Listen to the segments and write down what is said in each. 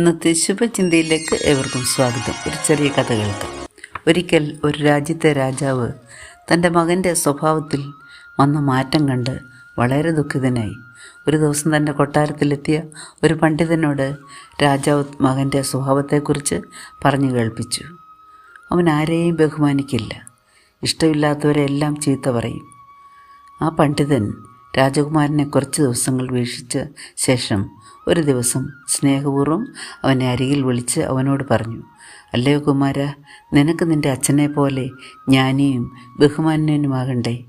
ഇന്നത്തെ ശുഭചിന്തയിലേക്ക് ഏവർക്കും സ്വാഗതം. ഒരു ചെറിയ കഥ കേൾക്കാം. ഒരിക്കൽ ഒരു രാജ്യത്തെ രാജാവ് തന്റെ മകന്റെ സ്വഭാവത്തിൽ വന്ന മാറ്റം കണ്ട് വളരെ ദുഃഖിതനായി. ഒരു ദിവസം തന്റെ കൊട്ടാരത്തിലെത്തിയ ഒരു പണ്ഡിതനോട് രാജാവ് മകന്റെ സ്വഭാവത്തെക്കുറിച്ച് പറഞ്ഞു കേൾപ്പിച്ചു. അവൻ ആരെയും ബഹുമാനിക്കില്ല. ഇഷ്ടമില്ലാത്തവരെല്ലാം ചീത്ത പറയും. ആ പണ്ഡിതൻ രാജകുമാരനെ കുറച്ച് ദിവസങ്ങൾ വീക്ഷിച്ച ശേഷം ഒരു ദിവസം സ്നേഹപൂർവം അവനെ അരികിൽ വിളിച്ച് അവനോട് പറഞ്ഞു അല്ലയോ കുമാര നിനക്ക് നിന്റെ അച്ഛനെ പോലെ ജ്ഞാനിയും ബഹുമാന്യനുമാകണ്ടേ?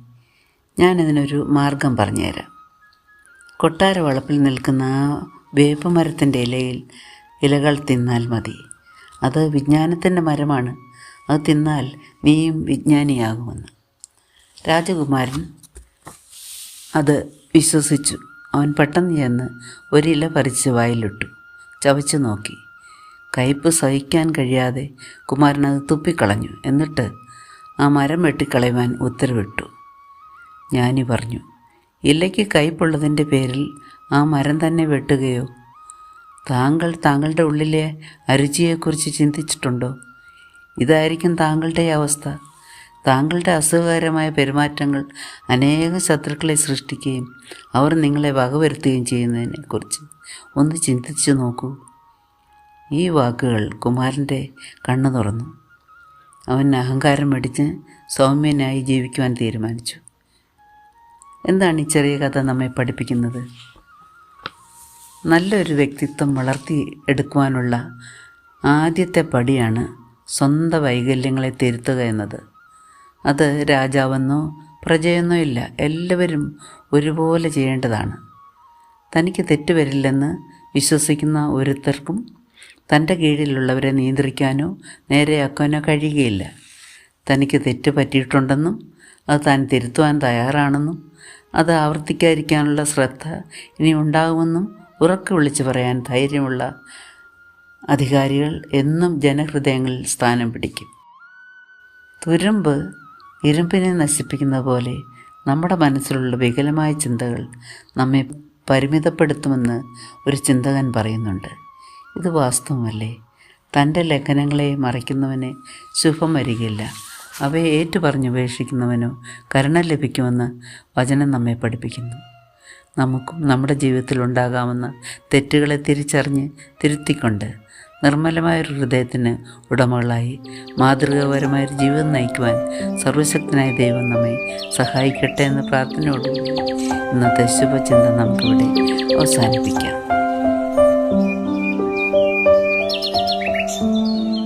ഞാനതിനൊരു മാർഗം പറഞ്ഞുതരാം. കൊട്ടാര വളപ്പിൽ നിൽക്കുന്ന ആ വേപ്പമരത്തിന്റെ ഇലയിൽ ഇലകൾ തിന്നാൽ മതി. അത് വിജ്ഞാനത്തിന്റെ മരമാണ്. അത് തിന്നാൽ നീയും വിജ്ഞാനിയാകുമെന്ന്. രാജകുമാരൻ അത് വിശ്വസിച്ചു. അവൻ പെട്ടെന്ന് ചെന്ന് ഒരില പറിച്ച് വായിലിട്ടു. ചവച്ചു നോക്കി. കയ്പ് സഹിക്കാൻ കഴിയാതെ കുമാരൻ അത് തുപ്പിക്കളഞ്ഞു. എന്നിട്ട് ആ മരം വെട്ടിക്കളയുവാൻ ഉത്തരവിട്ടു. ഞാനി പറഞ്ഞു ഇലയ്ക്ക് കയ്പുള്ളതിന്റെ പേരിൽ ആ മരം തന്നെ വെട്ടുകയോ? താങ്കൾ താങ്കളുടെ ഉള്ളിലെ അരുചിയെക്കുറിച്ച് ചിന്തിച്ചിട്ടുണ്ടോ? ഇതായിരിക്കും താങ്കളുടെ അവസ്ഥ. താങ്കളുടെ അസുഖകരമായ പെരുമാറ്റങ്ങൾ അനേകം ശത്രുക്കളെ സൃഷ്ടിക്കുകയും അവർ നിങ്ങളെ വകവരുത്തുകയും ചെയ്യുന്നതിനെക്കുറിച്ച് ഒന്ന് ചിന്തിച്ചു നോക്കൂ. ഈ വാക്കുകൾ കുമാരന്റെ കണ്ണു തുറന്നു. അവൻ അഹങ്കാരം അടിച്ച് സൗമ്യനായി ജീവിക്കുവാൻ തീരുമാനിച്ചു. എന്താണ് ഈ ചെറിയ കഥ നമ്മെ പഠിപ്പിക്കുന്നത്? നല്ലൊരു വ്യക്തിത്വം വളർത്തി എടുക്കുവാനുള്ള ആദ്യത്തെ പടിയാണ് സ്വന്തം വൈകല്യങ്ങളെ തിരുത്തുക എന്നത്. അത് രാജാവെന്നോ പ്രജയെന്നോ ഇല്ല. എല്ലാവരും ഒരുപോലെ ചെയ്യേണ്ടതാണ്. തനിക്ക് തെറ്റുവരില്ലെന്ന് വിശ്വസിക്കുന്ന ഒരുത്തർക്കും തന്റെ കീഴിലുള്ളവരെ നിയന്ത്രിക്കാനോ നേരെയാക്കാനോ കഴിയുകയില്ല. തനിക്ക് തെറ്റ് പറ്റിയിട്ടുണ്ടെന്നും അത് താൻ തിരുത്തുവാൻ തയ്യാറാണെന്നും അത് ആവർത്തിക്കാതിരിക്കാനുള്ള ശ്രദ്ധ ഇനി ഉണ്ടാകുമെന്നും ഉറക്കെ വിളിച്ചു പറയാൻ ധൈര്യമുള്ള അധികാരികൾ എന്നും ജനഹൃദയങ്ങളിൽ സ്ഥാനം പിടിക്കും. തുരുമ്പ് ഇരുമ്പിനെ നശിപ്പിക്കുന്ന പോലെ നമ്മുടെ മനസ്സിലുള്ള വികലമായ ചിന്തകൾ നമ്മെ പരിമിതപ്പെടുത്തുമെന്ന് ഒരു ചിന്തകൻ പറയുന്നുണ്ട്. ഇത് വാസ്തവമല്ലേ? തന്റെ ലേഖനങ്ങളെ മറയ്ക്കുന്നവന് ശുഭം വരികയില്ല. അവയെ ഏറ്റുപറഞ്ഞുപേക്ഷിക്കുന്നവനോ കരുണ ലഭിക്കുമെന്ന് വചനം നമ്മെ പഠിപ്പിക്കുന്നു. നമുക്കും നമ്മുടെ ജീവിതത്തിൽ ഉണ്ടാകാവുന്ന തെറ്റുകളെ തിരിച്ചറിഞ്ഞ് തിരുത്തിക്കൊണ്ട് നിർമ്മലമായൊരു ഹൃദയത്തിന് ഉടമകളായി മാതൃകാപരമായൊരു ജീവിതം നയിക്കുവാൻ സർവശക്തനായ ദൈവം നമ്മെ സഹായിക്കട്ടെ എന്ന പ്രാർത്ഥനയോടുകൂടി ഇന്നത്തെ ശുഭചിന്ത നമുക്കിവിടെ അവസാനിപ്പിക്കാം.